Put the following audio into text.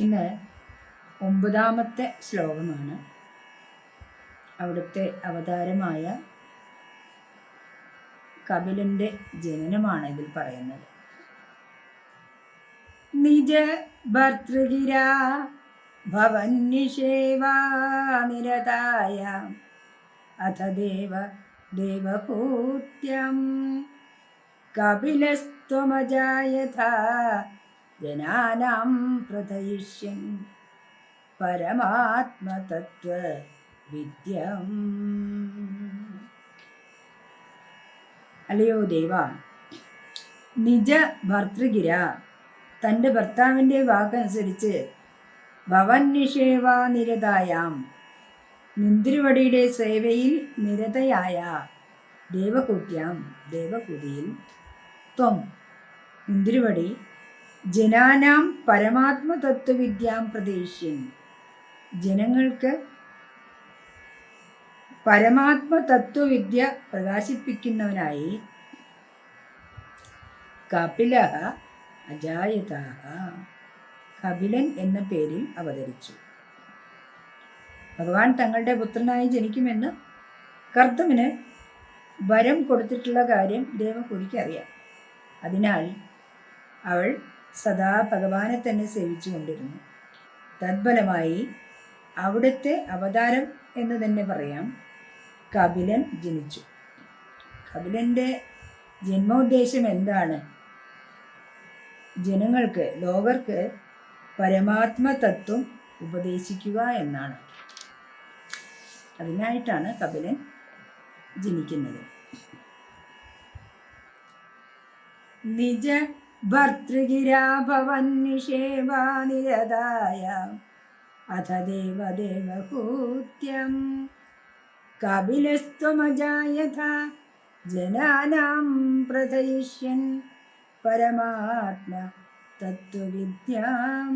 ഇന്ന് ഒമ്പതാമത്തെ ശ്ലോകമാണ്. അവിടുത്തെ അവതാരമായ കപിലിന്റെ ജനനമാണ് ഇതിൽ പറയുന്നത്. നിജ ഭർതൃഗിര ഭവന്നിഷേവാ നിരതായ അഥ ദേവ ദേവഭൂത്യം കപിലസ്ത്വമജായഥ ജനാനാം പ്രതയിഷ്യൻ പരമാത്മതത്വ വിദ്യം അല്ലയോ ദേവ നിജ ഭർത്തൃഗിര തന്റെ ഭർത്താവിന്റെ വാക്കനുസരിച്ച് ഭവൻ നിഷേവ നിരതായാം മുന്തിരിവടിയുടെ സേവയിൽ നിരതയായ ദേവകൂട്യാം ദേവകുതിയിൽ ത്വം. നിന്തിരുവടി ജനാനാം പരമാത്മതത്വവിദ്യാം പ്രദേശ്യൻ. ജനങ്ങൾക്ക് പരമാത്മതത്വവിദ്യ പ്രകാശിപ്പിക്കുന്നവനായി കപില അജായത കപിലൻ എന്ന പേരിൽ അവതരിച്ചു. ഭഗവാൻ തങ്ങളുടെ പുത്രനായി ജനിക്കുമെന്ന് കർത്തവിന് വരം കൊടുത്തിട്ടുള്ള കാര്യം ദേവകുടിക്ക് അറിയാം. അതിനാൽ അവൾ സദാ ഭഗവാനെ തന്നെ സേവിച്ചു കൊണ്ടിരുന്നു തദ്ഫലമായി അവിടുത്തെ അവതാരം എന്ന് തന്നെ പറയാം. കപിലൻ ജനിച്ചു. കപിലന്റെ ജന്മോദ്ദേശം എന്താണ്? ജനങ്ങൾക്ക് ലോകർക്ക് പരമാത്മതത്വം ഉപദേശിക്കുക എന്നാണ്. അതിനായിട്ടാണ് കപിലൻ ജനിക്കുന്നത്. നിജ ഭർതൃഗിരാഭവൻ നിഷേവാനിരതായ അഥ ദേവദേവഹൂത്യം കപിലസ്ത്വമജായഥ ജനാനാം പ്രഥയിഷ്യൻ പരമാത്മ തത്വവിദ്യാം